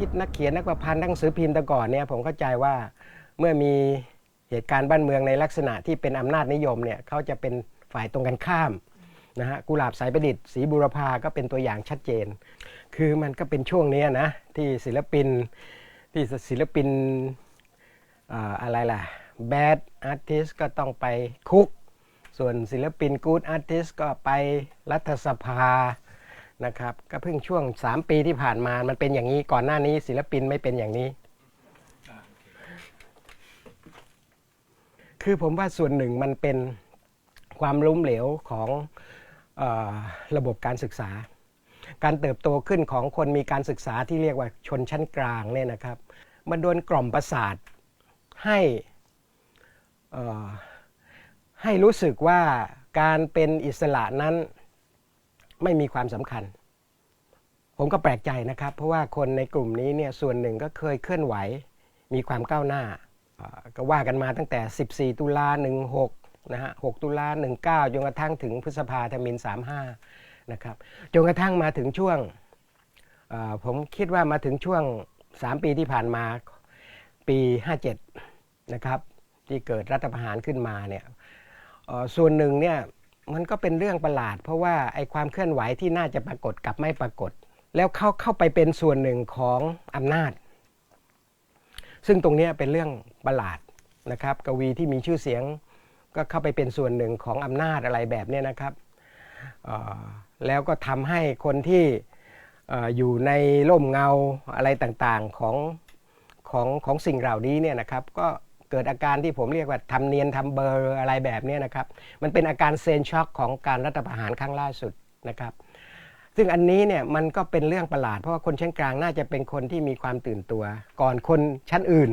คิดนักเขียนนักประพันธ์นักหนังสือพิมพ์แต่ก่อนเนี่ยผมเข้าใจว่าเมื่อมีเหตุการณ์บ้านเมืองในลักษณะที่เป็นอำนาจนิยมเนี่ยเขาจะเป็นฝ่ายตรงกันข้ามนะฮะกุหลาบสายประดิษฐ์สีบุรพาก็เป็นตัวอย่างชัดเจน คือมันก็เป็นช่วงนี้นะที่ศิลปินที่ศิลปินอะไรล่ะ bad artist ก็ต้องไปคุก ส่วนศิลปิน good artist ก็ไปรัฐสภา นะครับก็เพิ่งช่วง 3 ปีที่ผ่านมามันเป็นอย่างนี้ก่อนหน้านี้ศิลปินไม่เป็นอย่างนี้ คือผมว่าส่วนหนึ่งมันเป็นความล้มเหลวของออระบบการศึกษา การเติบโตขึ้นของคนมีการศึกษาที่เรียกว่าชนชั้นกลางเนี่ยนะครับ มันโดนกล่อมประสาทให้ให้รู้สึกว่าการเป็นอิสระนั้น ไม่มีความสำคัญ ผมก็แปลกใจนะครับ เพราะว่าคนในกลุ่มนี้เนี่ยส่วนหนึ่งก็เคยเคลื่อนไหว มีความก้าวหน้า ก็ว่ากันมาตั้งแต่ 14 ตุลา 16 นะฮะ 6 ตุลา 19จนกระทั่งถึงพฤษภาธมิน 35 นะครับ จนกระทั่งมาถึงช่วง ผมคิดว่ามาถึงช่วง 3 ปีที่ผ่านมาปี 57 นะครับ ที่เกิดรัฐประหารขึ้นมาเนี่ยส่วนหนึ่งเนี่ย มันก็เป็นเรื่องประหลาด เพราะว่าไอ้ความเคลื่อนไหวที่น่าจะปรากฏกับไม่ปรากฏ แล้วเข้าเข้าไปเป็นส่วนหนึ่งของอำนาจ ซึ่งตรงนี้เป็นเรื่องประหลาดนะครับ กวีที่มีชื่อเสียงก็เข้าไปเป็นส่วนหนึ่งของอำนาจอะไรแบบนี้นะครับแล้วก็ทำให้คนที่อ่อยู่ในร่มเงาอะไรต่างๆของของของสิ่งเหล่านี้เนี่ยนะครับก็ เกิดอาการที่ผมเรียกว่าทำเนียนทำเบอร์อะไรแบบนี้นะครับ มันเป็นอาการเซนช็อกของการรัฐประหารครั้งล่าสุดนะครับ ซึ่งอันนี้เนี่ยมันก็เป็นเรื่องประหลาด เพราะว่าคนชั้นกลางน่าจะเป็นคนที่มีความตื่นตัว ก่อนคนชั้นอื่น